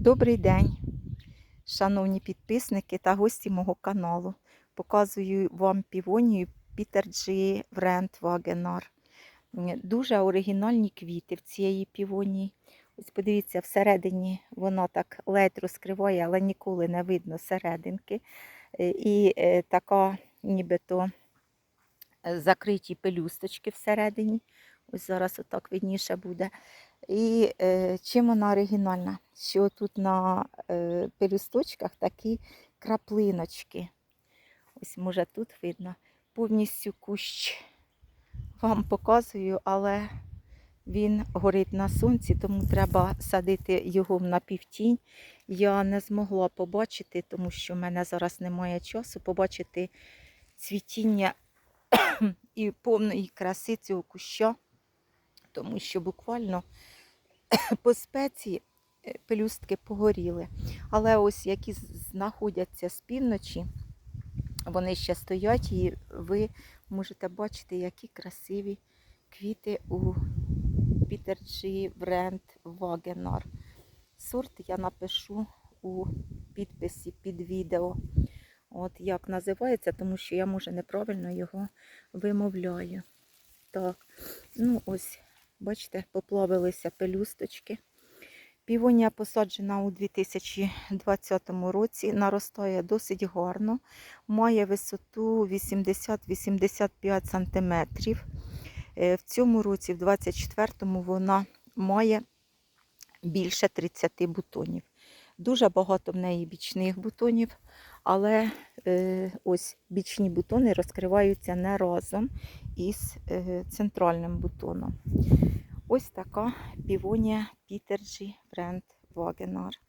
Добрий день, шановні підписники та гості мого каналу. Показую вам півонію Пітер Джі Врент Вагенар. Дуже оригінальні квіти в цієї півонії. Ось подивіться, всередині вона так ледь розкриває, але ніколи не видно серединки. Е, І е, така нібито е, закриті пелюсточки всередині. Ось зараз отак видніше буде. І е, чим вона оригінальна? Що тут на е, пелюсточках такі краплиночки. Ось, може, тут видно. Повністю кущ вам показую, але він горить на сонці, тому треба садити його в напівтінь. Я не змогла побачити, тому що в мене зараз немає часу, побачити цвітіння і повної краси цього куща, тому що буквально по спеції е, пелюстки погоріли. Але ось які знаходяться з півночі, вони ще стоять, і ви можете бачити, які красиві квіти у Пітерджі Бренд Вагенар. Сорт я напишу у підписі під відео. От як називається, тому що я, може, неправильно його вимовляю. Так, ну ось, бачите, поплавилися пелюсточки. Півонія посаджена у 2020 році, наростає досить гарно, має висоту 80-85 см. Е, В цьому році, в 24-му, вона має більше 30 бутонів. Дуже багато в неї бічних бутонів, але е, ось бічні бутони розкриваються не разом із е, центральним бутоном. Ось така півонія Пітерджі бренд Вагенар.